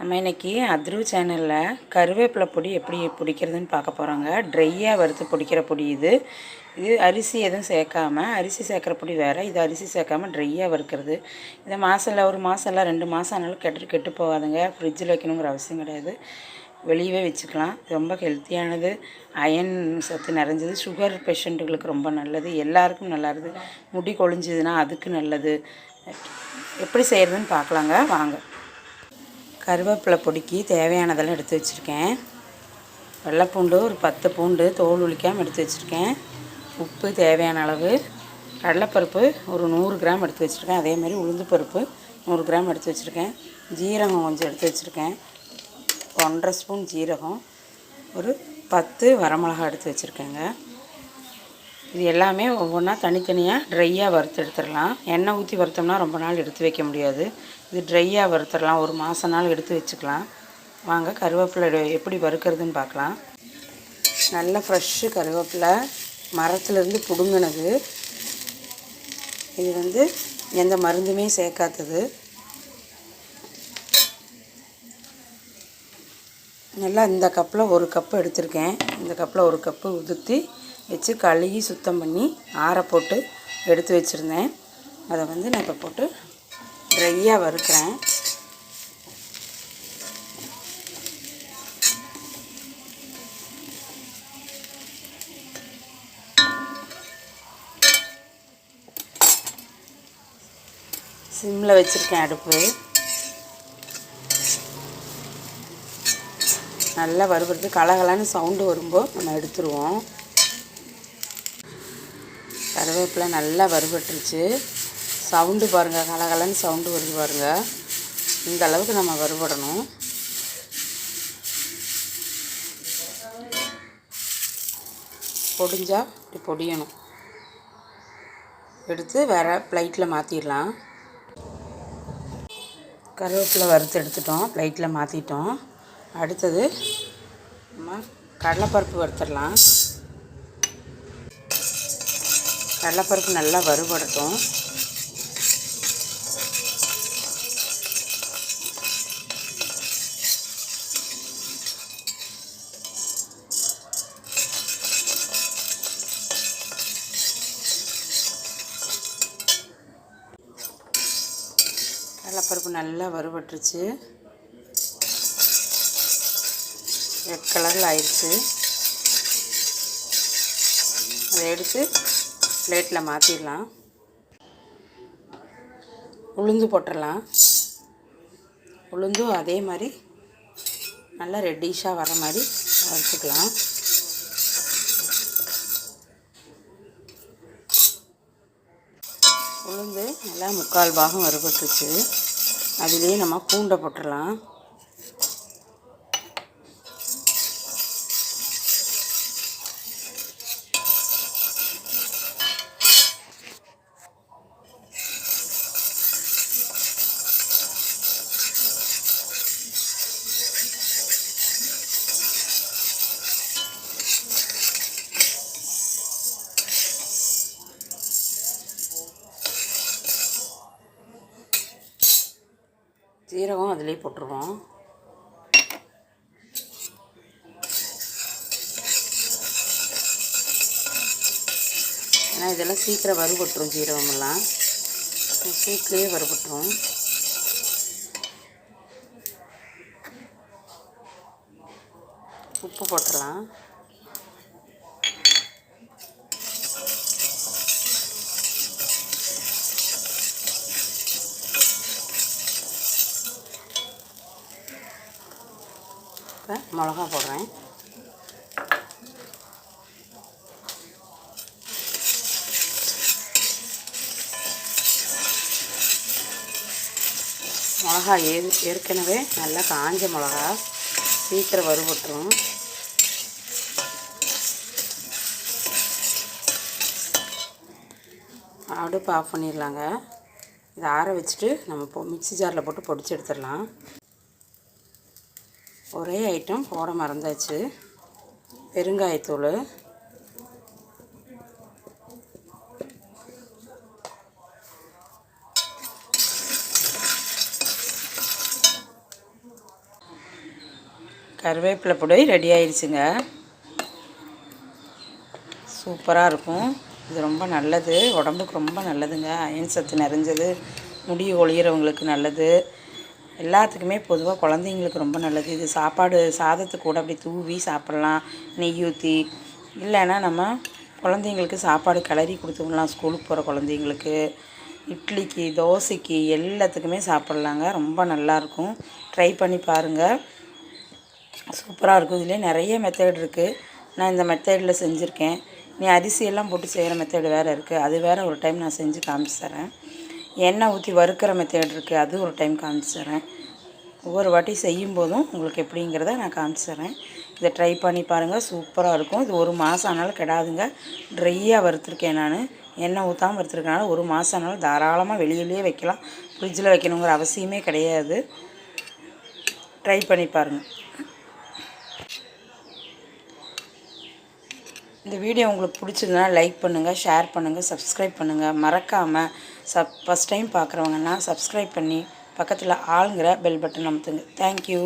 நம்ம இன்றைக்கி அத்ரு சேனலில் கருவேப்பிலை பொடி எப்படி பிடிக்கிறதுன்னு பார்க்க போகிறோங்க ட்ரையாக வறுத்து பிடிக்கிற பொடி இது. இது அரிசி எதுவும் சேர்க்காம அரிசி சேர்க்குற பொடி வேறு. இது அரிசி சேர்க்காம ட்ரையாக வறுக்கிறது. இதை மாதம் ஒரு மாதம் இல்லை ரெண்டு மாதம் ஆனாலும் கெட்டு கெட்டு போகாதுங்க. ஃப்ரிட்ஜில் வைக்கணுங்கிற அவசியம் கிடையாது. வெளியவே வச்சுக்கலாம். ரொம்ப ஹெல்த்தியானது அயன் சத்து நிறைஞ்சது. சுகர் பேஷண்ட்டுகளுக்கு ரொம்ப நல்லது. எல்லாருக்கும் நல்லா இருக்குது. முடி கொழிஞ்சுதுன்னா அதுக்கு நல்லது. எப்படி செய்கிறதுன்னு பார்க்கலாங்க. வாங்க. கருவேப்பிலை பொடிக்கு தேவையானதெல்லாம் எடுத்து வச்சுருக்கேன். வெள்ளைப்பூண்டு ஒரு பத்து பூண்டு தோல் உளிக்காமல் எடுத்து வச்சுருக்கேன். உப்பு தேவையான அளவு. கடலைப்பருப்பு ஒரு நூறு கிராம் எடுத்து வச்சுருக்கேன். அதேமாதிரி உளுந்து பருப்பு நூறு கிராம் எடுத்து வச்சுருக்கேன். ஜீரகம் கொஞ்சம் எடுத்து வச்சுருக்கேன். ஒன்றரை ஸ்பூன் ஜீரகம். ஒரு பத்து வரமிளகா எடுத்து வச்சுருக்கேங்க. இது எல்லாமே ஒவ்வொன்றா தனித்தனியாக ட்ரையாக வறுத்து எடுத்துடலாம். எண்ணெய் ஊற்றி வறுத்தோம்னா ரொம்ப நாள் எடுத்து வைக்க முடியாது. இது ட்ரையாக வறுத்துடலாம். ஒரு மாதம் நாள் எடுத்து வச்சுக்கலாம். வாங்க கருவேப்பிலை எப்படி வறுக்கிறதுன்னு பார்க்கலாம். நல்ல ஃப்ரெஷ்ஷு கருவேப்பிலை மரத்துலேருந்து பிடுங்கினது. இது வந்து எந்த மருந்துமே சேர்க்காதது. நல்லா இந்த கப்பில் ஒரு கப்பு எடுத்திருக்கேன். இந்த கப்பில் ஒரு கப்பு உதுத்தி வச்சு கழுகி சுத்தம் பண்ணி ஆற போட்டு எடுத்து வச்சுருந்தேன். அதை வந்து நான் இப்போ போட்டு ட்ரையாக வறுக்கிறேன். சிம்மில் வச்சுருக்கேன் அடுப்பு. நல்லா வருவது கலகலான்னு சவுண்டு வரும்போது நம்ம எடுத்துருவோம். கருவேப்பிலை நல்லா வறுபட்டுருச்சு. சவுண்டு பாருங்கள் கலகலன்னு சவுண்டு வருது பாருங்கள் இந்த அளவுக்கு நம்ம வறுபடணும். பொடிஞ்சால் இப்படி பொடியணும். எடுத்து வேறு ப்ளைட்டில் மாற்றிடலாம் கருவேப்பிலை வறுத்து எடுத்துட்டோம் ப்ளைட்டில் மாற்றிட்டோம் அடுத்தது நம்ம கடலைப்பருப்பு வறுத்துடலாம். கடலைப்பருப்பு நல்லா வறுபடட்டும். கடலைப்பருப்பு நல்லா வறுபட்டுருச்சு. ரெட் கலரில் ஆயிடுச்சு. அதை எடுத்து பிளேட்டில் மாற்றிடலாம் உளுந்து போட்டுடலாம் உளுந்தும் அதே மாதிரி நல்லா ரெட்டிஷாக வர மாதிரி வறுத்துக்கலாம் உளுந்து நல்லா முக்கால் பாகம் வறுபட்டுருச்சு. அதுலேயே நம்ம பூண்டை போட்டுடலாம் சீரகம் அதிலே போட்டுருவோம். ஏன்னா இதெல்லாம் சீக்கிரம் வறுபட்டுரும் சீரகமெல்லாம். சூட்லேயே வறுபட்டுரும். உப்பு போட்டுடலாம் இப்போ மிளகா போடுறேன். மிளகா ஏ ஏற்கனவே நல்லா காஞ்ச மிளகா சீக்கிரம் வறுபட்டுரும். அடுப்பு ஆஃப் பண்ணிடலாங்க. இதை ஆற வச்சுட்டு நம்ம பொ மிக்ஸி ஜாரில் போட்டு பொடிச்சு எடுத்துடலாம். ஒரே ஐட்டம் போட மறந்தாச்சு. பெருங்காயத்தூள். கருவேப்பிலை பொடி ரெடி ஆயிடுச்சுங்க சூப்பராக இருக்கும். இது ரொம்ப நல்லது. உடம்புக்கு ரொம்ப நல்லதுங்க. அயன் சத்து நிறைஞ்சது. முடி ஒளியிறவங்களுக்கு நல்லது. எல்லாத்துக்குமே பொதுவாக குழந்தைங்களுக்கு ரொம்ப நல்லது. இது சாப்பாடு சாதத்துக்கு கூட அப்படி தூவி சாப்பிட்லாம். நெய் ஊற்றி இல்லைன்னா நம்ம குழந்தைங்களுக்கு சாப்பாடு கிளறி கொடுத்துக்கலாம் ஸ்கூலுக்கு போகிற குழந்தைங்களுக்கு. இட்லிக்கு தோசைக்கு எல்லாத்துக்குமே சாப்பிட்லாங்க. ரொம்ப நல்லாயிருக்கும் ட்ரை பண்ணி பாருங்கள் சூப்பராக இருக்கும். இதுலேயே நிறைய மெத்தட் இருக்குது நான் இந்த மெத்தடில் செஞ்சுருக்கேன். நீ அரிசியெல்லாம் போட்டு செய்கிற மெத்தேடு வேறு இருக்குது அது வேறு ஒரு டைம் நான் செஞ்சு காமிச்சு தரேன். எண்ணெய் ஊற்றி வறுக்கிற மெத்தேட் இருக்குது அது ஒரு டைம் காமிச்சிடுறேன் ஒவ்வொரு வாட்டி செய்யும் போதும் உங்களுக்கு எப்படிங்கிறத நான் காமிச்சிடுறேன் தரேன் இதை ட்ரை பண்ணி பாருங்கள் சூப்பராக இருக்கும். இது ஒரு மாதம் ஆனாலும் கெடாதுங்க. ட்ரையாக வறுத்துருக்கேன் நான். எண்ணெய் ஊற்றாமல் வறுத்துருக்கனால ஒரு மாதம் ஆனாலும் தாராளமாக வெளியிலேயே வைக்கலாம். ஃப்ரிட்ஜில் வைக்கணுங்கிற அவசியமே கிடையாது. ட்ரை பண்ணி பாருங்கள் இந்த வீடியோ உங்களுக்கு பிடிச்சதுன்னா லைக் பண்ணுங்கள் ஷேர் பண்ணுங்கள் சப்ஸ்கிரைப் பண்ணுங்கள் மறக்காமல் சப் ஃபஸ்ட் டைம் பார்க்குறவங்கன்னா சப்ஸ்கிரைப் பண்ணி பக்கத்தில் ஆளுங்கிற பெல் பட்டன் அமுத்துங்க. தேங்க்யூ